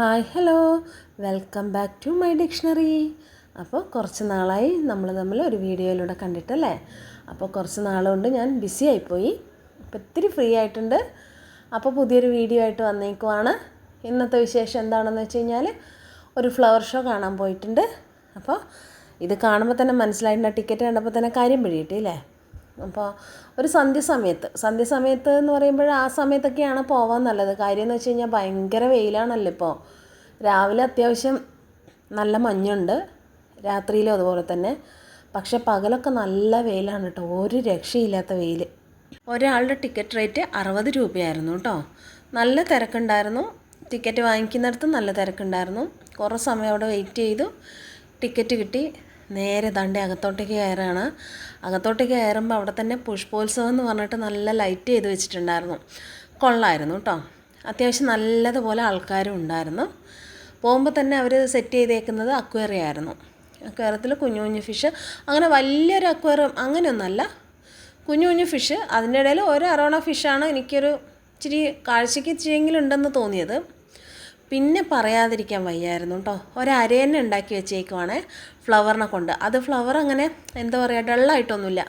Hi hello. Welcome back to my dictionary. അപ്പോൾ കുറച്ച് നാളായി നമ്മൾ തമ്മിൽ ഒരു വീഡിയോയിലൂടെ കണ്ടിട്ടല്ലേ? അപ്പോൾ കുറച്ച് നാളുകൊണ്ട് ഞാൻ ബിസി ആയിപ്പോയി. അപ്പോൾ ഇത്തിരി ഫ്രീ ആയിട്ടുണ്ട്. അപ്പോൾ പുതിയൊരു വീഡിയോ ആയിട്ട് വന്നേക്കുവാണ്. ഇന്നത്തെ വിശേഷം എന്താണെന്ന് വെച്ച് കഴിഞ്ഞാൽ ഒരു ഫ്ലവർ ഷോ കാണാൻ പോയിട്ടുണ്ട്. അപ്പോൾ ഇത് കാണുമ്പോൾ തന്നെ മനസ്സിലായിട്ടുണ്ട് ടിക്കറ്റ് കണ്ടപ്പോൾ തന്നെ കാര്യം പിടിയിട്ടില്ലേ അപ്പോൾ ഒരു സന്ധ്യസമയത്ത് സന്ധ്യസമയത്ത് സന്ധ്യ സമയത്ത് എന്ന് പറയുമ്പോൾ ആ സമയത്തൊക്കെയാണ് പോവാൻ നല്ലത്. കാര്യം എന്ന് വെച്ച് കഴിഞ്ഞാൽ ഭയങ്കര വെയിലാണല്ലോ ഇപ്പോൾ രാവിലെ അത്യാവശ്യം നല്ല മഞ്ഞുണ്ട് രാത്രിയിലും അതുപോലെ തന്നെ. പക്ഷെ പകലൊക്കെ നല്ല വെയിലാണ് കേട്ടോ ഒരു രക്ഷയില്ലാത്ത വെയിൽ ഒരാളുടെ ടിക്കറ്റ് റേറ്റ് അറുപത് രൂപയായിരുന്നു കേട്ടോ. നല്ല തിരക്കുണ്ടായിരുന്നു ടിക്കറ്റ് വാങ്ങിക്കുന്നിടത്ത് നല്ല തിരക്കുണ്ടായിരുന്നു. കുറേ സമയം അവിടെ വെയിറ്റ് ചെയ്തു ടിക്കറ്റ് കിട്ടി. നേരെ ദണ്ടെ അകത്തോട്ടേക്ക് കയറാണ്. അകത്തോട്ടേക്ക് കയറുമ്പോൾ അവിടെ തന്നെ പുഷ്പോത്സവം എന്ന് പറഞ്ഞിട്ട് നല്ല ലൈറ്റ് ചെയ്ത് വെച്ചിട്ടുണ്ടായിരുന്നു. കൊള്ളായിരുന്നു കേട്ടോ അത്യാവശ്യം നല്ലതുപോലെ ആൾക്കാരും ഉണ്ടായിരുന്നു. പോകുമ്പോൾ തന്നെ അവർ സെറ്റ് ചെയ്തേക്കുന്നത് അക്വേറിയ ആയിരുന്നു. അക്വേറിയത്തിൽ കുഞ്ഞു കുഞ്ഞു ഫിഷ് അങ്ങനെ വലിയൊരു അക്വേറിയം അങ്ങനെയൊന്നല്ല കുഞ്ഞു കുഞ്ഞു ഫിഷ് അതിന്റെ ഇടയിൽ ഒരു അറോണ ഫിഷാണ് എനിക്കൊരു ഇച്ചിരി കാഴ്ചയ്ക്ക് ഇച്ചിരിയെങ്കിലും ഉണ്ടെന്ന് തോന്നിയത്. പിന്നെ പറയാതിരിക്കാൻ വയ്യായിരുന്നു കേട്ടോ ഒരരയന്നെ ഉണ്ടാക്കി വെച്ചേക്കുവാണ് ഫ്ലവറിനെ കൊണ്ട്. അത് ഫ്ലവർ അങ്ങനെ എന്താ പറയുക ഡള്ളായിട്ടൊന്നുമില്ല.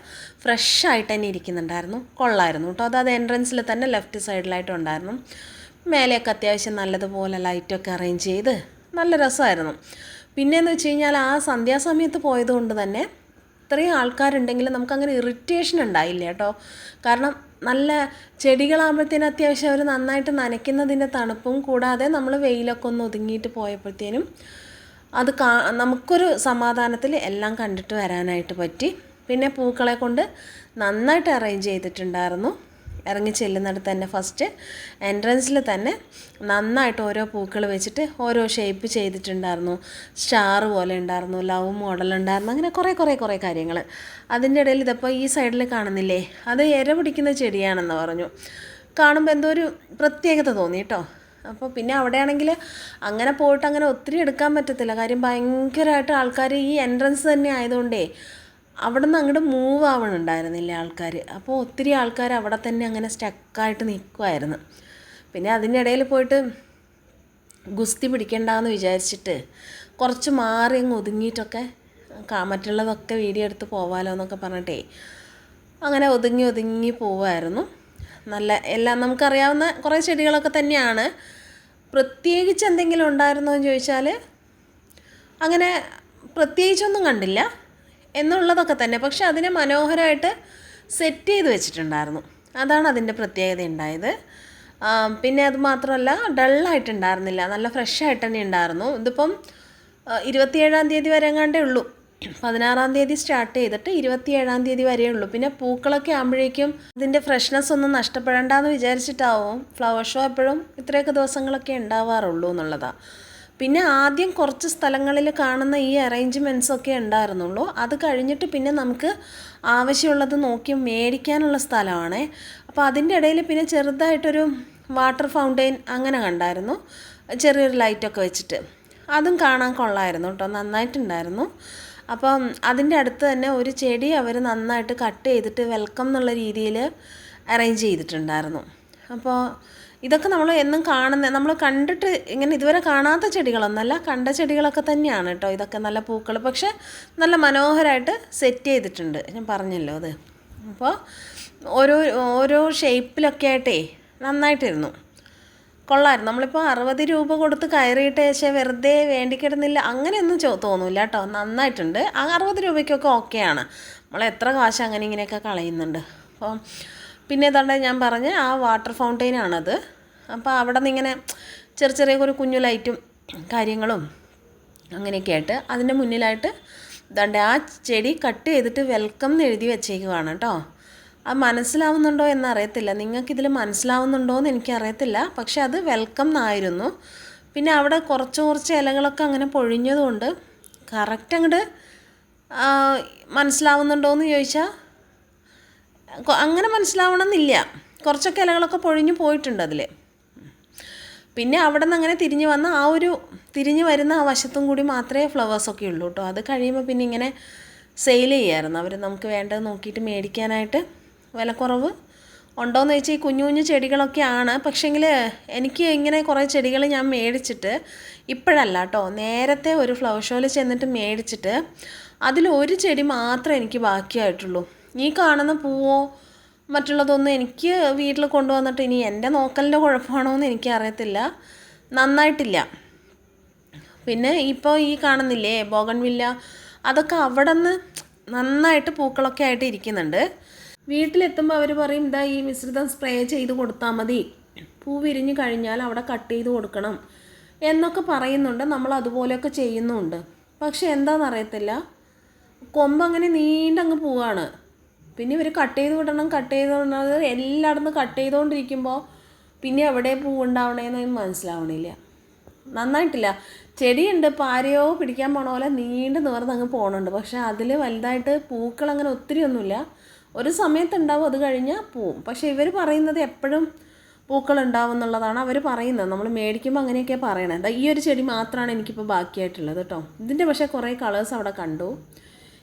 ഫ്രഷ് ആയിട്ട് തന്നെ ഇരിക്കുന്നുണ്ടായിരുന്നു. കൊള്ളായിരുന്നു കേട്ടോ അത് അത് എൻട്രൻസിൽ തന്നെ ലെഫ്റ്റ് സൈഡിലായിട്ടുണ്ടായിരുന്നു മേലെയൊക്കെ അത്യാവശ്യം നല്ലതുപോലെ ലൈറ്റൊക്കെ അറേഞ്ച് ചെയ്ത് നല്ല രസമായിരുന്നു. പിന്നെയെന്ന് വെച്ച് കഴിഞ്ഞാൽ ആ സന്ധ്യാസമയത്ത് പോയതുകൊണ്ട് തന്നെ ഇത്രയും ആൾക്കാരുണ്ടെങ്കിൽ നമുക്കങ്ങനെ ഇറിറ്റേഷൻ ഉണ്ടായില്ല കേട്ടോ കാരണം നല്ല ചെടികളാകുമ്പോഴത്തേനും അത്യാവശ്യം അവർ നന്നായിട്ട് നനയ്ക്കുന്നതിന്റെ തണുപ്പും കൂടാതെ നമ്മൾ വെയിലൊക്കെ ഒന്ന് ഒതുങ്ങിയിട്ട് പോയപ്പോഴത്തേനും അത് കാ നമുക്കൊരു സമാധാനത്തിൽ എല്ലാം കണ്ടിട്ട് വരാനായിട്ട് പറ്റി. പിന്നെ പൂക്കളെ കൊണ്ട് നന്നായിട്ട് അറേഞ്ച് ചെയ്തിട്ടുണ്ടായിരുന്നു. ഇറങ്ങി ചെല്ലുന്നിടത്ത് തന്നെ ഫസ്റ്റ് എൻട്രൻസിൽ തന്നെ നന്നായിട്ട് ഓരോ പൂക്കൾ വെച്ചിട്ട് ഓരോ ഷേപ്പ് ചെയ്തിട്ടുണ്ടായിരുന്നു. സ്റ്റാർ പോലെ ഉണ്ടായിരുന്നു ലവ് മോഡൽ ഉണ്ടായിരുന്നു അങ്ങനെ കുറേ കുറേ കുറേ കാര്യങ്ങൾ അതിന്റെ ഇടയിൽ ഇതിപ്പോൾ ഈ സൈഡിൽ കാണുന്നില്ലേ? അത് ഇര പിടിക്കുന്ന ചെടിയാണെന്ന് പറഞ്ഞു. കാണുമ്പോൾ എന്തോ ഒരു പ്രത്യേകത തോന്നി കേട്ടോ അപ്പോൾ പിന്നെ അവിടെയാണെങ്കിൽ അങ്ങനെ പോയിട്ട് അങ്ങനെ ഒത്തിരി എടുക്കാൻ പറ്റത്തില്ല. കാര്യം ഭയങ്കരമായിട്ട് ആൾക്കാർ ഈ എൻട്രൻസ് തന്നെ ആയതുകൊണ്ടേ അവിടെ നിന്ന് അങ്ങോട്ട് മൂവ് ആവണുണ്ടായിരുന്നില്ല ആൾക്കാർ അപ്പോൾ ഒത്തിരി ആൾക്കാർ അവിടെ തന്നെ അങ്ങനെ സ്റ്റക്കായിട്ട് നിൽക്കുമായിരുന്നു പിന്നെ അതിന്റെ ഇടയിൽ പോയിട്ട് ഗുസ്തി പിടിക്കണ്ടെന്ന് വിചാരിച്ചിട്ട് കുറച്ച് മാറി അങ്ങ് ഒതുങ്ങിയിട്ടൊക്കെ മറ്റുള്ളതൊക്കെ വീഡിയോ എടുത്ത് പോവാലോ എന്നൊക്കെ പറഞ്ഞിട്ടേ അങ്ങനെ ഒതുങ്ങി ഒതുങ്ങി പോവായിരുന്നു. നല്ല എല്ലാം നമുക്കറിയാവുന്ന കുറേ ചെടികളൊക്കെ തന്നെയാണ്. പ്രത്യേകിച്ച് എന്തെങ്കിലും ഉണ്ടായിരുന്നോ എന്ന് ചോദിച്ചാൽ അങ്ങനെ പ്രത്യേകിച്ചൊന്നും കണ്ടില്ല. എന്നുള്ളതൊക്കെ തന്നെ. പക്ഷെ അതിനെ മനോഹരമായിട്ട് സെറ്റ് ചെയ്ത് വെച്ചിട്ടുണ്ടായിരുന്നു. അതാണ് അതിന്റെ പ്രത്യേകത ഉണ്ടായത്. പിന്നെ അത് മാത്രമല്ല ഡള്ളായിട്ടുണ്ടായിരുന്നില്ല. നല്ല ഫ്രഷ് ആയിട്ട് തന്നെ ഉണ്ടായിരുന്നു. ഇതിപ്പം ഇരുപത്തിയേഴാം തീയതി വരെ എങ്ങാണ്ടേ ഉള്ളൂ. പതിനാറാം തീയതി സ്റ്റാർട്ട് ചെയ്തിട്ട് ഇരുപത്തിയേഴാം തീയതി വരെ ഉള്ളൂ. പിന്നെ പൂക്കളൊക്കെ ആകുമ്പോഴേക്കും ഇതിന്റെ ഫ്രഷ്നെസ് ഒന്നും നഷ്ടപ്പെടേണ്ടെന്ന് വിചാരിച്ചിട്ടാവും. ഫ്ലവർ ഷോ എപ്പോഴും ഇത്രയൊക്കെ ദിവസങ്ങളൊക്കെ ഉണ്ടാവാറുള്ളൂ എന്നുള്ളതാണ് പിന്നെ ആദ്യം കുറച്ച് സ്ഥലങ്ങളിൽ കാണുന്ന ഈ അറേഞ്ച്മെന്റ്സ് ഒക്കെ ഉണ്ടായിരുന്നുള്ളൂ. അത് കഴിഞ്ഞിട്ട് പിന്നെ നമുക്ക് ആവശ്യമുള്ളത് നോക്കി മേടിക്കാനുള്ള സ്ഥലമാണ്. അപ്പോൾ അതിന്റെ ഇടയിൽ പിന്നെ ചെറുതായിട്ടൊരു വാട്ടർ ഫൗണ്ടെയിൻ അങ്ങനെ കണ്ടായിരുന്നു. ചെറിയൊരു ലൈറ്റൊക്കെ വെച്ചിട്ട്. അതും കാണാൻ കൊള്ളായിരുന്നു കേട്ടോ. നന്നായിട്ടുണ്ടായിരുന്നു. അപ്പം അതിന്റെ അടുത്ത് തന്നെ ഒരു ചെടി അവർ നന്നായിട്ട് കട്ട് ചെയ്തിട്ട് വെൽക്കം എന്നുള്ള രീതിയിൽ അറേഞ്ച് ചെയ്തിട്ടുണ്ടായിരുന്നു. അപ്പോൾ ഇതൊക്കെ നമ്മൾ എന്നും കാണുന്ന നമ്മൾ കണ്ടിട്ട് ഇങ്ങനെ ഇതുവരെ കാണാത്ത ചെടികളൊന്നല്ല കണ്ട ചെടികളൊക്കെ തന്നെയാണ് കേട്ടോ ഇതൊക്കെ നല്ല പൂക്കൾ. പക്ഷെ നല്ല മനോഹരമായിട്ട് സെറ്റ് ചെയ്തിട്ടുണ്ട്. ഞാൻ പറഞ്ഞല്ലോ അത്. അപ്പോൾ ഓരോ ഓരോ ഷേപ്പിലൊക്കെ ആയിട്ടേ നന്നായിട്ടിരുന്നു. കൊള്ളായിരുന്നു നമ്മളിപ്പോൾ അറുപത് രൂപ കൊടുത്ത് കയറിയിട്ട് പക്ഷേ വെറുതെ വേണ്ടിക്കിടുന്നില്ല അങ്ങനെയൊന്നും ചോ തോന്നില്ല കേട്ടോ. നന്നായിട്ടുണ്ട്. ആ അറുപത് രൂപയ്ക്കൊക്കെ ഓക്കെയാണ് നമ്മൾ എത്ര കാശ് അങ്ങനെ ഇങ്ങനെയൊക്കെ കളയുന്നുണ്ട്. അപ്പം പിന്നെ ഇതാണ്ട് ഞാൻ പറഞ്ഞ ആ വാട്ടർ ഫൗണ്ടെയിനാണത് അപ്പോൾ അവിടെ നിന്ന് ഇങ്ങനെ ചെറിയ ചെറിയ ഒരു കുഞ്ഞു ലൈറ്റും കാര്യങ്ങളും അങ്ങനെയൊക്കെ ആയിട്ട് അതിന്റെ മുന്നിലായിട്ട് ഇതാണ്ട് ആ ചെടി കട്ട് ചെയ്തിട്ട് വെൽക്കം എന്ന് എഴുതി വെച്ചേക്കുവാണ് കേട്ടോ. അത് മനസ്സിലാവുന്നുണ്ടോ എന്നറിയത്തില്ല. നിങ്ങൾക്കിതിൽ മനസ്സിലാവുന്നുണ്ടോ എന്ന് എനിക്കറിയത്തില്ല. പക്ഷെ അത് വെൽക്കം എന്നായിരുന്നു പിന്നെ അവിടെ കുറച്ച് കുറച്ച് ഇലകളൊക്കെ അങ്ങനെ പൊഴിഞ്ഞതുകൊണ്ട് കറക്റ്റ് അങ്ങോട്ട് മനസ്സിലാവുന്നുണ്ടോ എന്ന് ചോദിച്ചാൽ അങ്ങനെ മനസ്സിലാവണമെന്നില്ല. കുറച്ചൊക്കെ ഇലകളൊക്കെ പൊഴിഞ്ഞു പോയിട്ടുണ്ട് അതിൽ പിന്നെ അവിടെ നിന്ന് അങ്ങനെ തിരിഞ്ഞു വന്ന ആ ഒരു തിരിഞ്ഞു വരുന്ന ആ വശത്തും കൂടി മാത്രമേ ഫ്ലവേഴ്സൊക്കെ ഉള്ളൂ കേട്ടോ അത് കഴിയുമ്പോൾ പിന്നെ ഇങ്ങനെ സെയിൽ ചെയ്യായിരുന്നു. അവർ നമുക്ക് വേണ്ടത് നോക്കിയിട്ട് മേടിക്കാനായിട്ട് വിലക്കുറവ് ഉണ്ടോയെന്ന് ചോദിച്ചാൽ ഈ കുഞ്ഞു കുഞ്ഞു ചെടികളൊക്കെ ആണ്. പക്ഷേങ്കിൽ എനിക്ക് ഇങ്ങനെ കുറേ ചെടികൾ ഞാൻ മേടിച്ചിട്ട് ഇപ്പോഴല്ല കേട്ടോ നേരത്തെ ഒരു ഫ്ലവർ ഷോയിൽ ചെന്നിട്ട് മേടിച്ചിട്ട് അതിൽ ഒരു ചെടി മാത്രമേ എനിക്ക് ബാക്കിയായിട്ടുള്ളൂ. ഈ കാണുന്ന പൂവോ മറ്റുള്ളതൊന്നും എനിക്ക് വീട്ടിൽ കൊണ്ടുവന്നിട്ട് ഇനി എന്റെ നോക്കലിന്റെ കുഴപ്പമാണോ എന്ന് എനിക്കറിയത്തില്ല. നന്നായിട്ടില്ല. പിന്നെ ഇപ്പോൾ ഈ കാണുന്നില്ലേ ബോഗൺവില്ല? അതൊക്കെ അവിടെ നിന്ന് നന്നായിട്ട് പൂക്കളൊക്കെ ആയിട്ട് ഇരിക്കുന്നുണ്ട്. വീട്ടിലെത്തുമ്പോൾ അവർ പറയും ഇതാ ഈ മിശ്രിതം സ്പ്രേ ചെയ്ത് കൊടുത്താൽ മതി. പൂ വിരിഞ്ഞു കഴിഞ്ഞാൽ അവിടെ കട്ട് ചെയ്ത് കൊടുക്കണം. എന്നൊക്കെ പറയുന്നുണ്ട്. നമ്മൾ അതുപോലെയൊക്കെ ചെയ്യുന്നുമുണ്ട് പക്ഷെ എന്താണെന്നറിയത്തില്ല. കൊമ്പ് അങ്ങനെ നീണ്ടങ്ങ് പോവാണ്. പിന്നെ ഇവർ കട്ട് ചെയ്ത് വിടണം കട്ട് ചെയ്ത് വിടണത് എല്ലായിടത്തും കട്ട് ചെയ്തുകൊണ്ടിരിക്കുമ്പോൾ പിന്നെ എവിടെ പൂവുണ്ടാവണേന്ന് മനസ്സിലാവണില്ല. നന്നായിട്ടില്ല. ചെടിയുണ്ട് പാരയോ പിടിക്കാൻ പോണ പോലെ നീണ്ട് നിവർന്ന് അങ്ങ് പോകണുണ്ട് പക്ഷെ അതിൽ വലുതായിട്ട് പൂക്കൾ അങ്ങനെ ഒത്തിരി ഒന്നുമില്ല. ഒരു സമയത്ത് ഉണ്ടാവും അത് കഴിഞ്ഞാൽ പോവും. പക്ഷെ ഇവർ പറയുന്നത് എപ്പോഴും പൂക്കൾ ഉണ്ടാവും എന്നുള്ളതാണ് അവർ പറയുന്നത്. നമ്മൾ മേടിക്കുമ്പോൾ അങ്ങനെയൊക്കെയാണ് പറയണത്. ഈ ഒരു ചെടി മാത്രമാണ് എനിക്കിപ്പോൾ ബാക്കിയായിട്ടുള്ളത് കേട്ടോ ഇതിന്റെ പക്ഷേ കുറേ കളേഴ്സ് അവിടെ കണ്ടു.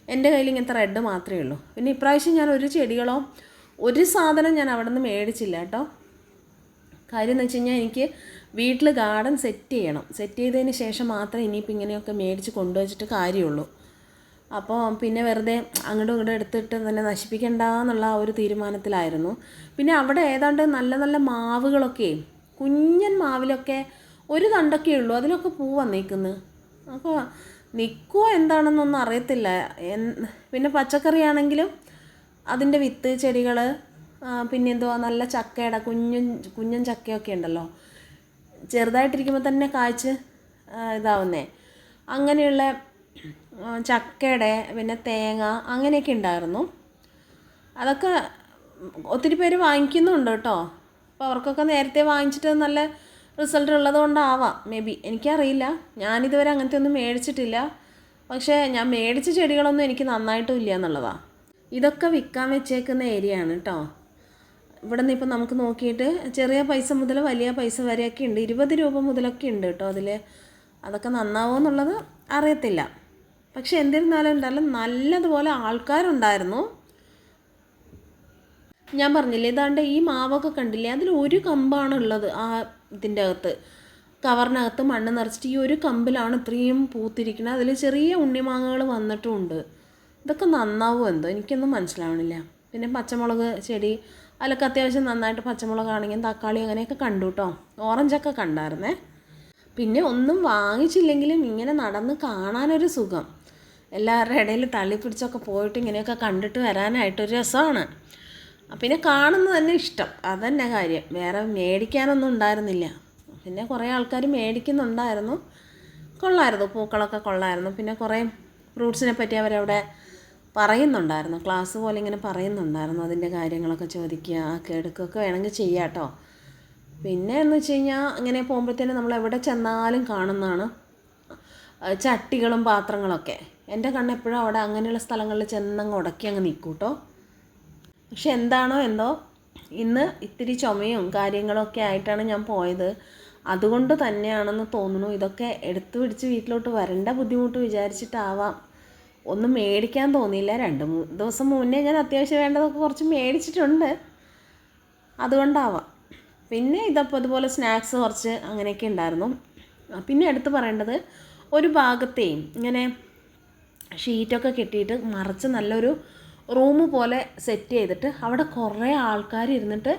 എന്റെ കയ്യിൽ ഇങ്ങനത്തെ റെഡ് മാത്രമേ ഉള്ളൂ. പിന്നെ ഇപ്രാവശ്യം ഞാൻ ഒരു ചെടികളോ ഒരു സാധനം ഞാൻ അവിടെ നിന്ന് മേടിച്ചില്ല കേട്ടോ. കാര്യം എന്ന് വെച്ച് കഴിഞ്ഞാൽ എനിക്ക് വീട്ടിൽ ഗാർഡൻ സെറ്റ് ചെയ്യണം. സെറ്റ് ചെയ്തതിന് ശേഷം മാത്രമേ ഇനിയിപ്പോൾ ഇങ്ങനെയൊക്കെ മേടിച്ച് കൊണ്ടുവച്ചിട്ട് കാര്യമുള്ളൂ. അപ്പോൾ പിന്നെ വെറുതെ അങ്ങോട്ടും ഇങ്ങോട്ടും എടുത്തിട്ട് തന്നെ നശിപ്പിക്കണ്ട എന്നുള്ള ഒരു തീരുമാനത്തിലായിരുന്നു. പിന്നെ അവിടെ ഏതാണ്ട് നല്ല നല്ല മാവുകളൊക്കെ കുഞ്ഞൻ മാവിലൊക്കെ ഒരു തണ്ടൊക്കെ ഉള്ളൂ. അതിലൊക്കെ പൂ വന്നേക്കുന്നു. അപ്പോൾ നിൽക്കുമോ എന്താണെന്നൊന്നും അറിയത്തില്ല. പിന്നെ പച്ചക്കറിയാണെങ്കിലും അതിന്റെ വിത്ത് ചെടികൾ പിന്നെ എന്തുവാ നല്ല ചക്കയുടെ കുഞ്ഞൻ കുഞ്ഞൻ ചക്കയൊക്കെ ഉണ്ടല്ലോ. ചെറുതായിട്ടിരിക്കുമ്പോൾ തന്നെ കായ്ച്ച് ഇതാവുന്നേ. അങ്ങനെയുള്ള ചക്കയുടെ പിന്നെ തേങ്ങ അങ്ങനെയൊക്കെ ഉണ്ടായിരുന്നു. അതൊക്കെ ഒത്തിരി പേര് വാങ്ങിക്കുന്നുണ്ട് കേട്ടോ. അപ്പോൾ അവർക്കൊക്കെ നേരത്തെ വാങ്ങിച്ചിട്ട് നല്ല റിസൾട്ട് ഉള്ളതുകൊണ്ടാവാം. മേ ബി എനിക്കറിയില്ല. ഞാനിതുവരെ അങ്ങനത്തെ ഒന്നും മേടിച്ചിട്ടില്ല. പക്ഷേ ഞാൻ മേടിച്ച ചെടികളൊന്നും എനിക്ക് നന്നായിട്ടും ഇല്ല എന്നുള്ളതാണ് ഇതൊക്കെ വിൽക്കാൻ വെച്ചേക്കുന്ന ഏരിയ ആണ് കേട്ടോ ഇവിടെ നിന്ന് ഇപ്പം നമുക്ക് നോക്കിയിട്ട് ചെറിയ പൈസ മുതൽ വലിയ പൈസ വരെയൊക്കെ ഉണ്ട്. ഇരുപത് രൂപ മുതലൊക്കെ ഉണ്ട് കേട്ടോ അതിൽ അതൊക്കെ നന്നാവോ എന്നുള്ളത് അറിയത്തില്ല. പക്ഷേ എന്നിരുന്നാലും എന്തായാലും നല്ലതുപോലെ ആൾക്കാരുണ്ടായിരുന്നു. ഞാൻ പറഞ്ഞില്ലേ ഇതാണ്ട് ഈ മാവൊക്കെ കണ്ടില്ലേ അതിൽ ഒരു കമ്പാണ് ഉള്ളത് ആ ഇതിന്റെ അകത്ത് കവറിനകത്ത് മണ്ണ് നിറച്ചിട്ട് ഈ ഒരു കമ്പിലാണ് ഇത്രയും പൂത്തിരിക്കുന്നത് അതിൽ ചെറിയ ഉണ്ണിമാങ്ങകൾ വന്നിട്ടുമുണ്ട് ഇതൊക്കെ നന്നാവും എന്തോ? എനിക്കൊന്നും മനസ്സിലാവണില്ല. പിന്നെ പച്ചമുളക് ചെടി അതിലൊക്കെ അത്യാവശ്യം നന്നായിട്ട് പച്ചമുളകാണെങ്കിൽ തക്കാളി അങ്ങനെയൊക്കെ കണ്ടു കേട്ടോ ഓറഞ്ചൊക്കെ കണ്ടായിരുന്നേ. പിന്നെ ഒന്നും വാങ്ങിച്ചില്ലെങ്കിലും ഇങ്ങനെ നടന്ന് കാണാനൊരു സുഖം. എല്ലാവരുടെ ഇടയിൽ തള്ളിപ്പിടിച്ചൊക്കെ പോയിട്ട് ഇങ്ങനെയൊക്കെ കണ്ടിട്ട് വരാനായിട്ടൊരു രസമാണ്. പിന്നെ കാണുന്നത് തന്നെ ഇഷ്ടം. അതന്നെ കാര്യം. വേറെ മേടിക്കാനൊന്നും ഉണ്ടായിരുന്നില്ല. പിന്നെ കുറേ ആൾക്കാർ മേടിക്കുന്നുണ്ടായിരുന്നു. കൊള്ളായിരുന്നു. പൂക്കളൊക്കെ കൊള്ളായിരുന്നു. പിന്നെ കുറേ ഫ്രൂട്ട്സിനെ പറ്റി അവരവിടെ പറയുന്നുണ്ടായിരുന്നു. ക്ലാസ് പോലെ ഇങ്ങനെ പറയുന്നുണ്ടായിരുന്നു. അതിന്റെ കാര്യങ്ങളൊക്കെ ചോദിക്കുക ഒക്കെ എടുക്കുകയൊക്കെ വേണമെങ്കിൽ ചെയ്യാം കേട്ടോ പിന്നെ എന്ന് വെച്ച് കഴിഞ്ഞാൽ ഇങ്ങനെ പോകുമ്പോഴത്തേനും നമ്മൾ എവിടെ ചെന്നാലും കാണുന്നതാണ്. ചട്ടികളും പാത്രങ്ങളൊക്കെ. എന്റെ കണ്ണെപ്പോഴും അവിടെ അങ്ങനെയുള്ള സ്ഥലങ്ങളിൽ ചെന്നങ്ങ് ഉടക്കി അങ്ങ് നിൽക്കും കേട്ടോ. പക്ഷെ എന്താണോ എന്തോ ഇന്ന് ഇത്തിരി ചുമയും കാര്യങ്ങളൊക്കെ ആയിട്ടാണ് ഞാൻ പോയത്. അതുകൊണ്ട് തന്നെയാണെന്ന് തോന്നുന്നു. ഇതൊക്കെ എടുത്തു പിടിച്ച് വീട്ടിലോട്ട് വരേണ്ട ബുദ്ധിമുട്ട് വിചാരിച്ചിട്ടാവാം. ഒന്നും മേടിക്കാൻ തോന്നിയില്ല. രണ്ട് മൂന്ന് ദിവസം മുന്നേ ഞാൻ അത്യാവശ്യം വേണ്ടതൊക്കെ കുറച്ച് മേടിച്ചിട്ടുണ്ട്. അതുകൊണ്ടാവാം. പിന്നെ ഇതപ്പോൾ അതുപോലെ സ്നാക്സ് കുറച്ച് അങ്ങനെയൊക്കെ ഉണ്ടായിരുന്നു. പിന്നെ എടുത്ത് പറയേണ്ടത് ഒരു ഭാഗത്തെയും ഇങ്ങനെ ഷീറ്റൊക്കെ കെട്ടിയിട്ട് മറിച്ച് നല്ലൊരു റൂം പോലെ സെറ്റ് ചെയ്തിട്ട് അവിടെ കുറേ ആൾക്കാർ ഇരുന്നിട്ട്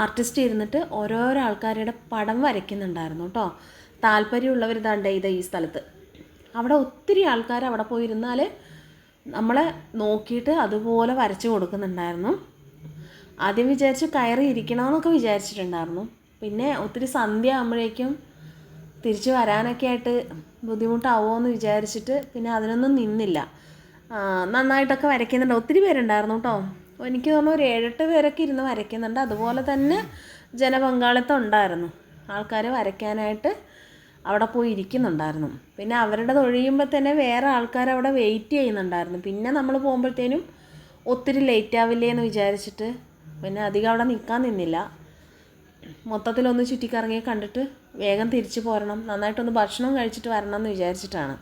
ആർട്ടിസ്റ്റ് ഇരുന്നിട്ട് ഓരോരോ ആൾക്കാരുടെ പടം വരയ്ക്കുന്നുണ്ടായിരുന്നു കേട്ടോ താല്പര്യമുള്ളവർ ഇതാണ്ട് ഇത് ഈ സ്ഥലത്ത്. അവിടെ ഒത്തിരി ആൾക്കാർ അവിടെ പോയിരുന്നാൽ നമ്മളെ നോക്കിയിട്ട് അതുപോലെ വരച്ച് കൊടുക്കുന്നുണ്ടായിരുന്നു. ആദ്യം വിചാരിച്ച് കയറി ഇരിക്കണമെന്നൊക്കെ വിചാരിച്ചിട്ടുണ്ടായിരുന്നു. പിന്നെ ഒത്തിരി സന്ധ്യ ആകുമ്പോഴേക്കും തിരിച്ച് വരാനൊക്കെ ആയിട്ട് ബുദ്ധിമുട്ടാവുമോ എന്ന് വിചാരിച്ചിട്ട് പിന്നെ അതിനൊന്നും നിന്നില്ല. നന്നായിട്ടൊക്കെ വരയ്ക്കുന്നുണ്ട്. ഒത്തിരി പേരുണ്ടായിരുന്നു കേട്ടോ. എനിക്ക് തോന്നുന്നു ഒരു ഏഴെട്ട് പേരൊക്കെ ഇരുന്ന് വരയ്ക്കുന്നുണ്ട്. അതുപോലെ തന്നെ ജനപങ്കാളിത്തം ഉണ്ടായിരുന്നു. ആൾക്കാർ വരയ്ക്കാനായിട്ട് അവിടെ പോയി ഇരിക്കുന്നുണ്ടായിരുന്നു. പിന്നെ അവരുടെ തൊഴിയുമ്പോൾ തന്നെ വേറെ ആൾക്കാർ അവിടെ വെയിറ്റ് ചെയ്യുന്നുണ്ടായിരുന്നു. പിന്നെ നമ്മൾ പോകുമ്പോഴത്തേനും ഒത്തിരി ലേറ്റ് ആവില്ലേ എന്ന് വിചാരിച്ചിട്ട് പിന്നെ അധികം അവിടെ നിൽക്കാൻ നിന്നില്ല. മൊത്തത്തിലൊന്ന് ചുറ്റിക്കറങ്ങി കണ്ടിട്ട് വേഗം തിരിച്ചു പോരണം. നന്നായിട്ടൊന്ന് ഭക്ഷണം കഴിച്ചിട്ട് വരണം എന്ന് വിചാരിച്ചിട്ടാണ്.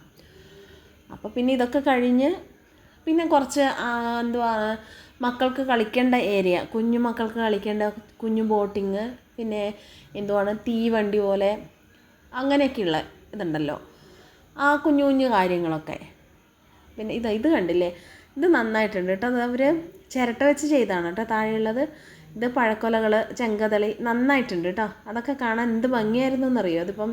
അപ്പോൾ പിന്നെ ഇതൊക്കെ കഴിഞ്ഞ് പിന്നെ കുറച്ച് എന്തുവാ മക്കൾക്ക് കളിക്കേണ്ട ഏരിയ കുഞ്ഞു മക്കൾക്ക് കളിക്കേണ്ട കുഞ്ഞു ബോട്ടിങ് പിന്നെ എന്തുവാണ് തീവണ്ടി പോലെ അങ്ങനെയൊക്കെയുള്ള ഇതുണ്ടല്ലോ. ആ കുഞ്ഞു കുഞ്ഞു കാര്യങ്ങളൊക്കെ. പിന്നെ ഇത് ഇത് കണ്ടില്ലേ? ഇത് നന്നായിട്ടുണ്ട് കേട്ടോ. അത് അവർ ചിരട്ട വെച്ച് ചെയ്താണ് കേട്ടോ. താഴെയുള്ളത് ഇത് പഴക്കൊലകൾ ചെങ്കതളി നന്നായിട്ടുണ്ട് കേട്ടോ. അതൊക്കെ കാണാൻ എന്ത് ഭംഗിയായിരുന്നു എന്നറിയോ? അതിപ്പം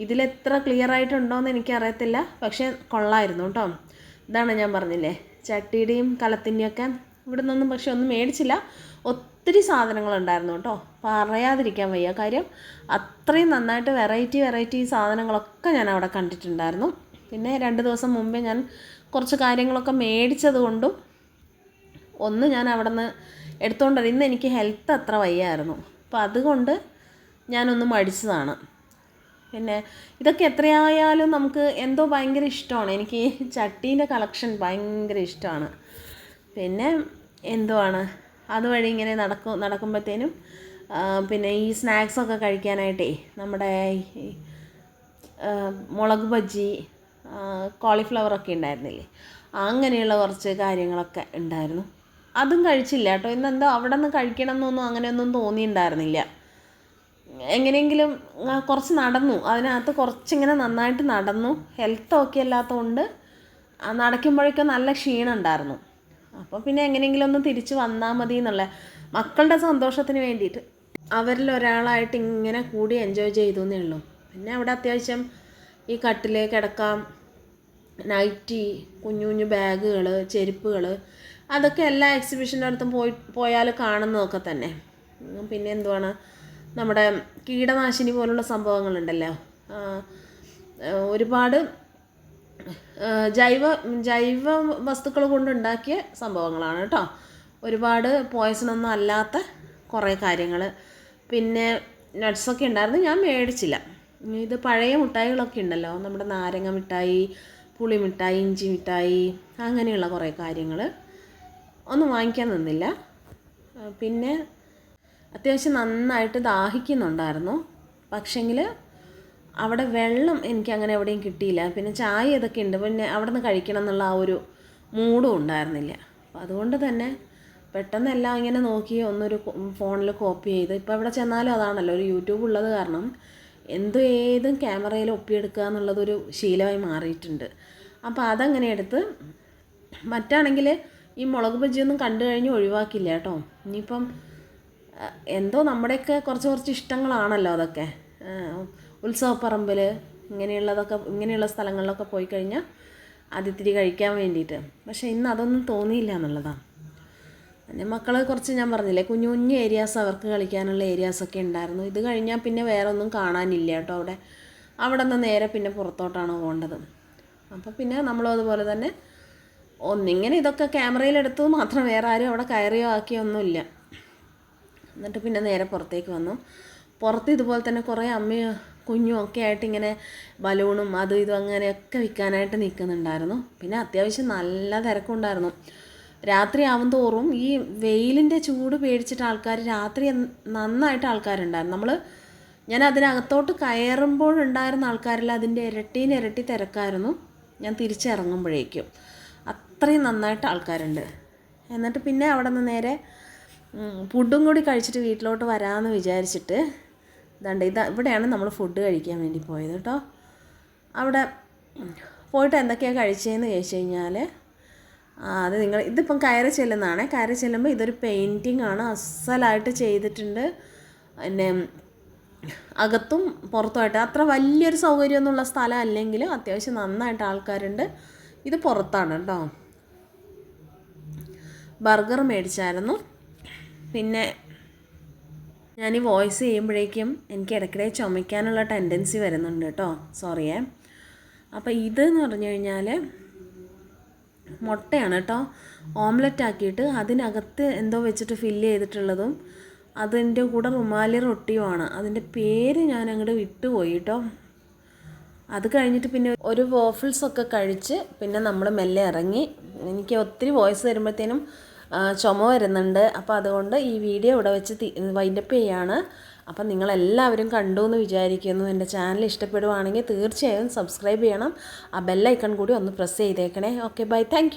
ഇതിലെത്ര ക്ലിയർ ആയിട്ടുണ്ടോയെന്ന് എനിക്കറിയത്തില്ല. പക്ഷേ കൊള്ളായിരുന്നു കേട്ടോ. ഇതാണ് ഞാൻ പറഞ്ഞില്ലേ. ചട്ടിയുടെയും കലത്തിന്റെയൊക്കെ ഇവിടെ നിന്നൊന്നും പക്ഷെ ഒന്നും മേടിച്ചില്ല. ഒത്തിരി സാധനങ്ങളുണ്ടായിരുന്നു കേട്ടോ. പറയാതിരിക്കാൻ വയ്യ. കാര്യം അത്രയും നന്നായിട്ട് വെറൈറ്റി വെറൈറ്റി സാധനങ്ങളൊക്കെ ഞാൻ അവിടെ കണ്ടിട്ടുണ്ടായിരുന്നു. പിന്നെ രണ്ട് ദിവസം മുമ്പേ ഞാൻ കുറച്ച് കാര്യങ്ങളൊക്കെ മേടിച്ചത് കൊണ്ടും ഒന്ന് ഞാൻ അവിടെ നിന്ന് എടുത്തുകൊണ്ടത് ഇന്ന് എനിക്ക് ഹെൽത്ത് അത്ര വയ്യായിരുന്നു. അപ്പോൾ അതുകൊണ്ട് ഞാനൊന്ന് മടിച്ചതാണ്. പിന്നെ ഇതൊക്കെ എത്രയായാലും നമുക്ക് എന്തോ ഭയങ്കര ഇഷ്ടമാണ്. എനിക്ക് ഈ ചട്ടീന്റെ കളക്ഷൻ ഭയങ്കര ഇഷ്ടമാണ്. പിന്നെ എന്തോ ആണ് അതുവഴി ഇങ്ങനെ നടക്കും നടക്കുമ്പോഴത്തേനും പിന്നെ ഈ സ്നാക്സൊക്കെ കഴിക്കാനായിട്ടേ നമ്മുടെ മുളക് ബജ്ജി കോളിഫ്ലവറൊക്കെ ഉണ്ടായിരുന്നില്ലേ? അങ്ങനെയുള്ള കുറച്ച് കാര്യങ്ങളൊക്കെ ഉണ്ടായിരുന്നു. അതും കഴിച്ചില്ല കേട്ടോ. ഇന്നെന്തോ അവിടെ നിന്ന് കഴിക്കണം എന്നൊന്നും അങ്ങനെയൊന്നും തോന്നിയിട്ടുണ്ടായിരുന്നില്ല. എങ്ങനെയെങ്കിലും കുറച്ച് നടന്നു. അതിനകത്ത് കുറച്ചിങ്ങനെ നന്നായിട്ട് നടന്നു. ഹെൽത്ത് ഓക്കെ അല്ലാത്തതുകൊണ്ട് നടക്കുമ്പോഴേക്കും നല്ല ക്ഷീണം ഉണ്ടായിരുന്നു. അപ്പോൾ പിന്നെ എങ്ങനെയെങ്കിലും ഒന്ന് തിരിച്ച് വന്നാൽ മതി എന്നുള്ള മക്കളുടെ സന്തോഷത്തിന് വേണ്ടിയിട്ട് അവരിൽ ഒരാളായിട്ട് ഇങ്ങനെ കൂടി എൻജോയ് ചെയ്തു എന്നേ ഉള്ളൂ. പിന്നെ അവിടെ അത്യാവശ്യം ഈ കട്ടിൽ കിടക്കാം നൈറ്റി കുഞ്ഞു കുഞ്ഞു ബാഗുകൾ ചെരുപ്പുകൾ അതൊക്കെ എല്ലാ എക്സിബിഷന്റെ അടുത്തും പോയി പോയാൽ കാണുന്നതൊക്കെ തന്നെ. പിന്നെ എന്തുവാണ്? നമ്മുടെ കീടനാശിനി പോലുള്ള സംഭവങ്ങളുണ്ടല്ലോ. ഒരുപാട് ജൈവ ജൈവ വസ്തുക്കൾ കൊണ്ടുണ്ടാക്കിയ സംഭവങ്ങളാണ് കേട്ടോ. ഒരുപാട് പോയ്സണൊന്നും അല്ലാത്ത കുറേ കാര്യങ്ങൾ പിന്നെ നട്ട്സൊക്കെ ഉണ്ടായിരുന്നു ഞാൻ മേടിച്ചില്ല. ഇത് പഴയ മിഠായികളൊക്കെ ഉണ്ടല്ലോ നമ്മുടെ നാരങ്ങ മിഠായി പുളി മിഠായി ഇഞ്ചി മിഠായി അങ്ങനെയുള്ള കുറേ കാര്യങ്ങൾ ഒന്നും വാങ്ങിക്കാൻ നിന്നില്ല. പിന്നെ അത്യാവശ്യം നന്നായിട്ട് ദാഹിക്കുന്നുണ്ടായിരുന്നു. പക്ഷെങ്കിൽ അവിടെ വെള്ളം എനിക്ക് അങ്ങനെ എവിടെയും കിട്ടിയില്ല. പിന്നെ ചായ ഇതൊക്കെ ഉണ്ട്. പിന്നെ അവിടെ നിന്ന് കഴിക്കണം എന്നുള്ള ആ ഒരു മൂഡും ഉണ്ടായിരുന്നില്ല. അപ്പം അതുകൊണ്ട് തന്നെ പെട്ടെന്ന് എല്ലാം ഇങ്ങനെ നോക്കി ഒന്നൊരു ഫോണിൽ കോപ്പി ചെയ്ത് ഇപ്പോൾ ഇവിടെ ചെന്നാലും അതാണല്ലോ ഒരു യൂട്യൂബ് ഉള്ളത് കാരണം എന്ത് ഏതും ക്യാമറയിൽ ഒപ്പിയെടുക്കുക എന്നുള്ളതൊരു ശീലമായി മാറിയിട്ടുണ്ട്. അപ്പോൾ അതങ്ങനെ എടുത്ത് മറ്റാണെങ്കിൽ ഈ മുളക് ബജ്ജിയൊന്നും കണ്ടു കഴിഞ്ഞ് ഒഴിവാക്കില്ല കേട്ടോ. ഇനിയിപ്പം എന്തോ നമ്മുടെയൊക്കെ കുറച്ച് കുറച്ച് ഇഷ്ടങ്ങളാണല്ലോ അതൊക്കെ. ഉത്സവപ്പറമ്പിൽ ഇങ്ങനെയുള്ളതൊക്കെ ഇങ്ങനെയുള്ള സ്ഥലങ്ങളിലൊക്കെ പോയി കഴിഞ്ഞാൽ അതിത്തിരി കഴിക്കാൻ വേണ്ടിയിട്ട്. പക്ഷേ ഇന്ന് അതൊന്നും തോന്നിയില്ല എന്നുള്ളതാണ് പിന്നെ മക്കൾ കുറച്ച് ഞാൻ പറഞ്ഞില്ലേ കുഞ്ഞു കുഞ്ഞു ഏരിയാസ് അവർക്ക് കളിക്കാനുള്ള ഏരിയാസൊക്കെ ഉണ്ടായിരുന്നു. ഇത് കഴിഞ്ഞാൽ പിന്നെ വേറെ ഒന്നും കാണാനില്ല കേട്ടോ അവിടെ. അവിടെ നിന്ന് നേരെ പിന്നെ പുറത്തോട്ടാണ് പോകേണ്ടത്. അപ്പോൾ പിന്നെ നമ്മളും അതുപോലെ തന്നെ ഒന്നിങ്ങനെ ഇതൊക്കെ ക്യാമറയിലെടുത്തത് മാത്രം വേറെ ആരും അവിടെ കയറിയോ ആക്കിയോ ഒന്നുമില്ല. എന്നിട്ട് പിന്നെ നേരെ പുറത്തേക്ക് വന്നു. പുറത്ത് ഇതുപോലെ തന്നെ കുറേ അമ്മയും കുഞ്ഞും ഒക്കെ ആയിട്ട് ഇങ്ങനെ ബലൂണും അതും ഇതും അങ്ങനെയൊക്കെ വിൽക്കാനായിട്ട് നിൽക്കുന്നുണ്ടായിരുന്നു. പിന്നെ അത്യാവശ്യം നല്ല തിരക്കുണ്ടായിരുന്നു. രാത്രി ആവും തോറും ഈ വെയിലിന്റെ ചൂട് പേടിച്ചിട്ട് ആൾക്കാർ രാത്രി നന്നായിട്ട് ആൾക്കാരുണ്ടായിരുന്നു. നമ്മൾ ഞാൻ അതിനകത്തോട്ട് കയറുമ്പോഴുണ്ടായിരുന്ന ആൾക്കാരിൽ അതിന്റെ ഇരട്ടീന് ഇരട്ടി തിരക്കായിരുന്നു. ഞാൻ തിരിച്ചിറങ്ങുമ്പോഴേക്കും. അത്രയും നന്നായിട്ട് ആൾക്കാരുണ്ട്. എന്നിട്ട് പിന്നെ അവിടെ നിന്ന് നേരെ ഫുഡും കൂടി കഴിച്ചിട്ട് വീട്ടിലോട്ട് വരാമെന്ന് വിചാരിച്ചിട്ട് ഇതാണ്ട് ഇത് ഇവിടെയാണ് നമ്മൾ ഫുഡ് കഴിക്കാൻ വേണ്ടി പോയത് കേട്ടോ അവിടെ പോയിട്ട് എന്തൊക്കെയാണ് കഴിച്ചതെന്ന് ചോദിച്ചു കഴിഞ്ഞാൽ അത് നിങ്ങൾ ഇതിപ്പം കയറി ചെല്ലുന്നതാണേ. കയറി ചെല്ലുമ്പോൾ ഇതൊരു പെയിന്റിങ് ആണ്. അസലായിട്ട് ചെയ്തിട്ടുണ്ട്. പിന്നെ അകത്തും പുറത്തുമായിട്ട് അത്ര വലിയൊരു സൗകര്യമൊന്നുമുള്ള സ്ഥലം അല്ലെങ്കിലും അത്യാവശ്യം നന്നായിട്ട് ആൾക്കാരുണ്ട്. ഇത് പുറത്താണ് കേട്ടോ ബർഗർ മേടിച്ചായിരുന്നു. പിന്നെ ഞാൻ ഈ വോയിസ് ചെയ്യുമ്പോഴേക്കും എനിക്ക് ഇടയ്ക്കിടെ ചുമയ്ക്കാനുള്ള ടെൻഡൻസി വരുന്നുണ്ട് കേട്ടോ. സോറിയേ അപ്പോൾ ഇത് എന്ന് പറഞ്ഞു കഴിഞ്ഞാൽ മുട്ടയാണ് കേട്ടോ. ഓംലെറ്റ് ആക്കിയിട്ട് അതിനകത്ത് എന്തോ വെച്ചിട്ട് ഫില്ല് ചെയ്തിട്ടുള്ളതും അതിന്റെ കൂടെ റുമാലി റൊട്ടിയുമാണ്. അതിന്റെ പേര് ഞാൻ അങ്ങോട്ട് വിട്ടുപോയി കേട്ടോ. അത് കഴിഞ്ഞിട്ട് പിന്നെ ഒരു വോഫിൾസ് ഒക്കെ കഴിച്ച് പിന്നെ നമ്മൾ മെല്ലെ ഇറങ്ങി. എനിക്ക് ഒത്തിരി വോയിസ് തരുമ്പോഴത്തേനും ചുമ വരുന്നുണ്ട്. അപ്പോൾ അതുകൊണ്ട് ഈ വീഡിയോ ഇവിടെ വെച്ച് വൈൻഡപ്പ് ചെയ്യാണ്. അപ്പം നിങ്ങളെല്ലാവരും കണ്ടു എന്ന് വിചാരിക്കുന്നു. എന്റെ ചാനൽ ഇഷ്ടപ്പെടുവാണെങ്കിൽ തീർച്ചയായും സബ്സ്ക്രൈബ് ചെയ്യണം. ആ ബെല്ലൈക്കൺ കൂടി ഒന്ന് പ്രസ് ചെയ്തേക്കണേ. Okay bye thank